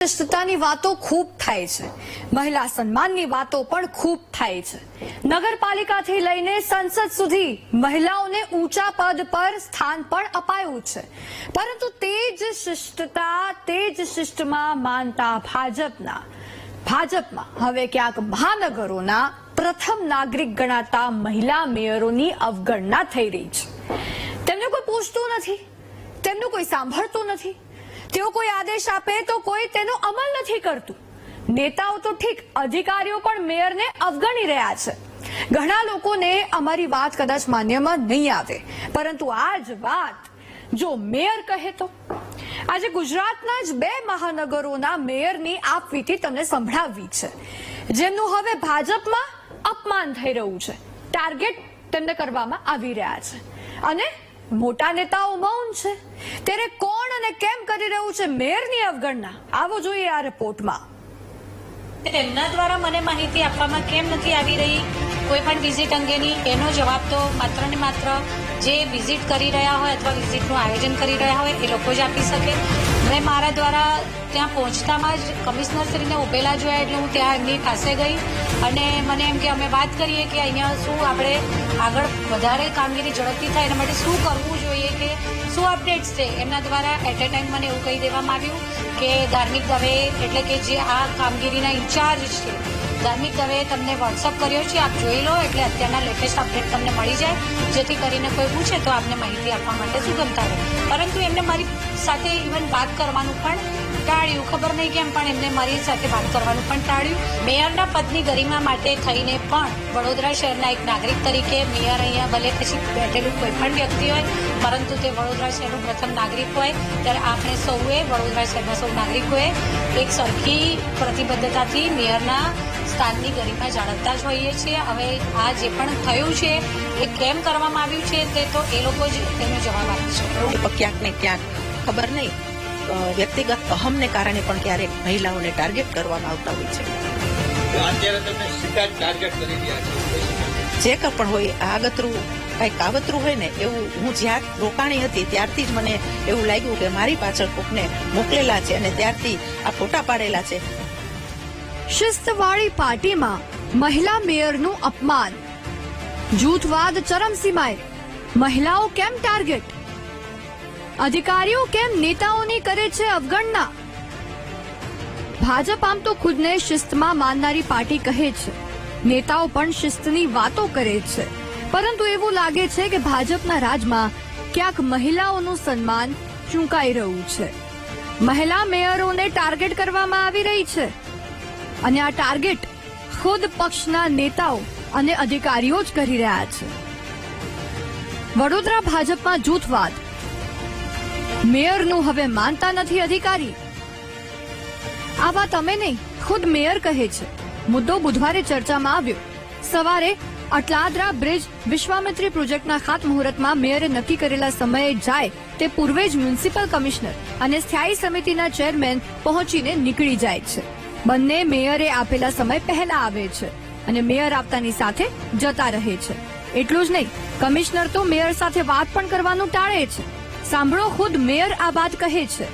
શ્રેષ્ઠતાની વાતો ખૂબ થાય છે. મહિલા સન્માનની વાતો પણ ખૂબ થાય છે. નગરપાલિકાથી લઈને સંસદ સુધી મહિલાઓને ઊંચા પદ પર સ્થાન પણ અપાયું છે. પરંતુ તે જ શિષ્ટતા તે જ શિષ્ટમાં માનતા ભાજપના. ભાજપમાં હવે ક્યાંક મહાનગરોના પ્રથમ નાગરિક ગણાતા મહિલા મેયરોની અવગણના થઈ રહી છે. તેમને કોઈ પૂછતું નથી. તેમનું કોઈ સાંભળતું નથી. તેઓ કોઈ આદેશ આપે તો કોઈ તેનો અમલ નથી કરતું. નેતાઓ તો ઠીક, અધિકારીઓ પણ મેયરને અવગણી રહ્યા છે. ઘણા લોકોને અમારી વાત કદાચ માન્યમાં નહીં આવે, પરંતુ આ જ વાત, જો મેયર કહે તો. આજે ગુજરાતના જ બે મહાનગરોના મેયરની આપવીથી તમને સંભળાવવી છે, જેમનું હવે ભાજપમાં અપમાન થઈ રહ્યું છે. ટાર્ગેટ તેમને કરવામાં આવી રહ્યા છે. અને મોટા નેતાઓ મૌન છે. ત્યારે કોણ અને કેમ કરી રહ્યું છે મેયરની અવગણના? આવો જોઈએ આ રિપોર્ટમાં તેમના દ્વારા મને માહિતી આપવામાં કેમ નથી આવી રહી? કોઈ પણ વિઝિટ અંગેની એનો જવાબ તો માત્ર ને માત્ર જે વિઝિટ કરી રહ્યા હોય અથવા વિઝિટનું આયોજન કરી રહ્યા હોય એ લોકો જ આપી શકે. મેં મારા દ્વારા ત્યાં પહોંચતામાં જ કમિશનરશ્રીને ઉભેલા જોયા એટલે હું ત્યાં એમની પાસે ગઈ અને મને એમ કે અમે વાત કરીએ કે અહીંયા શું આપણે આગળ વધારે કામગીરી ઝડપથી થાય એના માટે શું કરવું જોઈએ કે શું અપડેટ્સ છે? એમના દ્વારા એટ એ ટાઈમ મને એવું કહી દેવામાં આવ્યું કે ધાર્મિક દવે એટલે કે જે આ કામગીરીના ઇન્ચાર્જ છે, ધાર્મિક દવે તમને વોટ્સઅપ કર્યો છે, આપ જોઈ લો એટલે અત્યારના લેટેસ્ટ અપડેટ તમને મળી જાય. જેથી કરીને કોઈ પૂછે તો આપને માહિતી આપવા માટે સુગમતા રહે. પરંતુ એમને મારી સાથે ઇવન વાત કરવાનું પણ ટાળ્યું. ખબર નહીં કેમ, પણ એમને મારી સાથે વાત કરવાનું પણ ટાળ્યું. મેયરના પદની ગરિમા માટે થઈને પણ વડોદરા શહેરના એક નાગરિક તરીકે મેયર અહીંયા ભલે પછી બેઠેલું કોઈ પણ વ્યક્તિ હોય, પરંતુ તે વડોદરા શહેરનું પ્રથમ નાગરિક હોય. ત્યારે આપણે સૌએ વડોદરા શહેરના સૌ નાગરિકોએ એક સરખી પ્રતિબદ્ધતાથી મેયરના સ્થાનની ગરિમા જાળવતા જ હોઈએ છીએ. હવે આ જે પણ થયું છે, એ કેમ કરવામાં આવ્યું છે, તે તો એ લોકો જ તેનો જવાબ આપશે છે ક્યાંક ને ક્યાંક ખબર નહીં. વ્યક્તિગત અહમને કારણે પણ ક્યારેક મહિલાઓને ટાર્ગેટ કરવામાં આવતા હોય છે. અત્યારે તમે સીધા જ ટાર્ગેટ કરી રહ્યા છો. જે કંઈ પણ હોય આગતરું કઈ કાવતરું હોય ને એવું હું જ્યાં રોકાણી હતી ત્યારથી જ મને એવું લાગ્યું કે મારી પાછળ કોકને મોકલેલા છે અને ત્યારથી આ ફોટા પાડેલા છે. શિસ્તવાળી પાર્ટીમાં મહિલા મેયરનું અપમાન. જૂથવાદ ચરમસીમાએ. મહિલાઓ કેમ ટાર્ગેટ? અધિકારીઓ કેમ નેતાઓની કરે છે અવગણના? ભાજપ આમ તો ખુદને શિસ્તમાં માનનારી પાર્ટી કહે છે. નેતાઓ પણ શિસ્તની વાતો કરે છે. પરંતુ એવું લાગે છે કે ભાજપના રાજમાં ક્યાંક મહિલાઓનું સન્માન ચૂંકાઈ રહ્યું છે. મહિલા મેયરોને ટાર્ગેટ કરવામાં આવી રહી છે. અને આ ટાર્ગેટ ખુદ પક્ષના નેતાઓ અને અધિકારીઓ જ કરી રહ્યા છે. વડોદરા ભાજપમાં જૂથવાદ મેયરનું હવે માનતા નથી અધિકારી. આ વાત અમે નહીં, ખુદ મેયર કહે છે. મુદ્દો બુધવારે ચર્ચામાં આવ્યો. સવારે અટલાદરા બ્રિજ વિશ્વામિત્રી પ્રોજેક્ટના ખાતમુહૂર્તમાં મેયરે નક્કી કરેલા સમયે જાય તે પૂર્વે જ મ્યુનિસિપલ કમિશનર અને સ્થાયી સમિતિના ચેરમેન પહોંચીને નીકળી જાય છે. બંને મેયરે આપેલા સમય પહેલા આવે છે અને મેયર આપતાની સાથે જતા રહે છે. એટલું જ નહીં, કમિશનર તો મેયર સાથે વાત પણ કરવાનું ટાળે છે. સાંભળો ખુદ મેયર આ વાત કહે છે.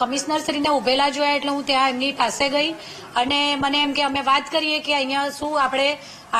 કમિશનર શ્રીને ઉભેલા જોયા એટલે હું ત્યાં એમની પાસે ગઈ અને મને એમ કે અમે વાત કરીએ કે અહીંયા શું આપણે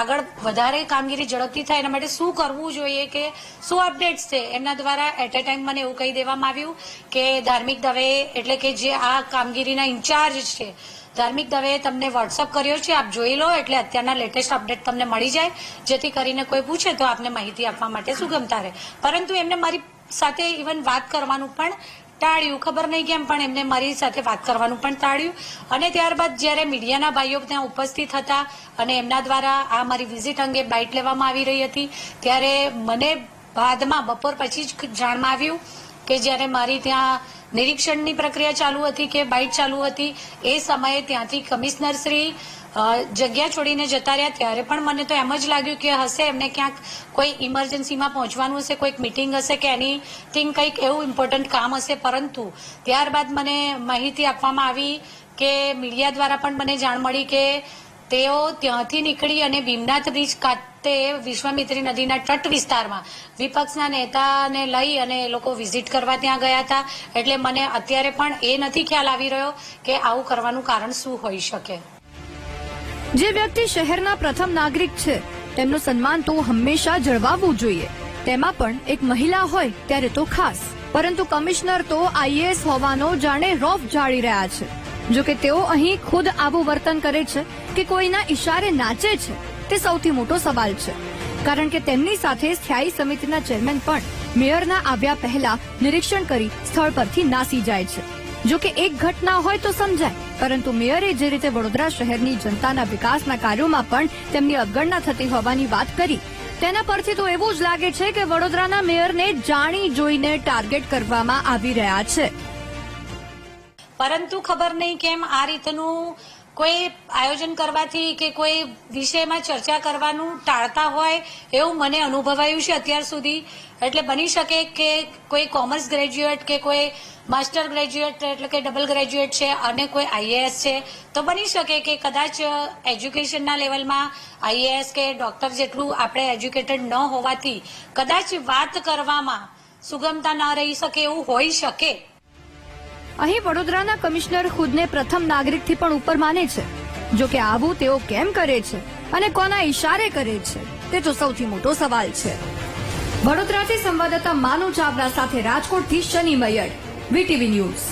આગળ વધારે કામગીરી ઝડપથી થાય એના માટે શું કરવું જોઈએ કે શું અપડેટ્સ છે? એમના દ્વારા એટ એ ટાઈમ મને એવું કહી દેવામાં આવ્યું કે ધાર્મિક દવે એટલે કે જે આ કામગીરીના ઇન્ચાર્જ છે, ધાર્મિક દવે તમને વોટ્સઅપ કર્યો છે, આપ જોઈ લો એટલે અત્યારના લેટેસ્ટ અપડેટ તમને મળી જાય. જેથી કરીને કોઈ પૂછે તો આપને માહિતી આપવા માટે સુગમતા રહે. પરંતુ એમને મારી સાથે ઇવન વાત કરવાનું પણ ટાળ્યું. ખબર નહીં કેમ, પણ એમને મારી સાથે વાત કરવાનું પણ ટાળ્યું. અને ત્યારબાદ જ્યારે મીડિયાના ભાઈઓ ત્યાં ઉપસ્થિત હતા અને એમના દ્વારા આ મારી વિઝિટ અંગે બાઇટ લેવામાં આવી રહી હતી, ત્યારે મને બાદમાં બપોર પછી જ જાણમાં આવ્યું કે જ્યારે મારી ત્યાં નિરીક્ષણની પ્રક્રિયા ચાલુ હતી કે બાઇટ ચાલુ હતી, એ સમયે ત્યાંથી કમિશનર શ્રી જગ્યા છોડીને જતા રહ્યા ત્યારે પણ મને તો એમ જ લાગ્યું કે હશે, એમને ક્યાંક કોઈ ઇમરજન્સીમાં પહોંચવાનું હશે, કોઈક મિટિંગ હશે કે એનીથિંગ કંઈક એવું ઇમ્પોર્ટન્ટ કામ હશે, પરંતુ ત્યારબાદ મને માહિતી આપવામાં આવી કે મીડિયા દ્વારા પણ મને જાણ મળી કે તેઓ ત્યાંથી નીકળી અને ભીમનાથ બ્રિજ ખાતે વિશ્વામિત્રી નદીના તટ વિસ્તારમાં વિપક્ષના નેતાને લઈ અને એ લોકો વિઝિટ કરવા ત્યાં ગયા હતા. એટલે મને અત્યારે પણ એ નથી ખ્યાલ આવી રહ્યો કે આવું કરવાનું કારણ શું હોઈ શકે. જે વ્યક્તિ શહેરના પ્રથમ નાગરિક છે, તેમનું સન્માન તો હંમેશા જળવાવવું જોઈએ. તેમાં પણ એક મહિલા હોય ત્યારે તો ખાસ. પરંતુ કમિશનર તો આઈએએસ હોવાનો જાણે રોફ જાળી રહ્યા છે. જો કે તેઓ અહીં ખુદ આવું વર્તન કરે છે કે કોઈના ઈશારે નાચે છે, તે સૌથી મોટો સવાલ છે. કારણ કે તેમની સાથે સ્થાયી સમિતિના ચેરમેન પણ મેયરના આવ્યા પહેલા નિરીક્ષણ કરી સ્થળ પરથી નાસી જાય છે. જો કે એક ઘટના હોય તો સમજાય. પરંતુ મેયરે જે રીતે વડોદરા શહેરની જનતાના વિકાસના કાર્યોમાં પણ તેમની અવગણના થતી હોવાની વાત કરી. તેના પરથી તો એવું જ લાગે છે કે વડોદરાના મેયરને જાણી જોઈને ટાર્ગેટ કરવામાં આવી રહ્યા છે. પરંતુ ખબર નહીં કેમ આ રીતનું કોઈ આયોજન કરવાથી કે કોઈ વિષયમાં ચર્ચા કરવાનું ટાળતા હોય એવું મને અનુભવાયું છે અત્યાર સુધી. એટલે બની શકે કે કોઈ કોમર્સ ગ્રેજ્યુએટ કે કોઈ માસ્ટર ગ્રેજ્યુએટ એટલે કે ડબલ ગ્રેજ્યુએટ છે અને કોઈ આઈએએસ છે, તો બની શકે કે કદાચ એજ્યુકેશનના લેવલમાં આઈએએસ કે ડોક્ટર જેટલું આપણે એજ્યુકેટેડ ન હોવાથી કદાચ વાત કરવામાં સુગમતા ન રહી શકે એવું હોઈ શકે. અહીં વડોદરાના કમિશનર ખુદને પ્રથમ નાગરિકથી પણ ઉપર માને છે. જો કે આવું તેઓ કેમ કરે છે અને કોના ઈશારે કરે છે, તે તો સૌથી મોટો સવાલ છે. વડોદરાથી સંવાદદાતા માનુ ચાવડા સાથે રાજકોટથી શનિ મયડ વીટીવી ન્યૂઝ.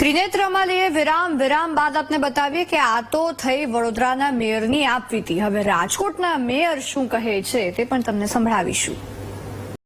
ત્રિનેત્રમાં અમલીએ વિરામ વિરામ બાદ આપને બતાવીએ કે આ તો થઈ વડોદરાના મેયરની આપવીતી. હવે રાજકોટના મેયર શું કહે છે તે પણ તમને સંભળાવીશું.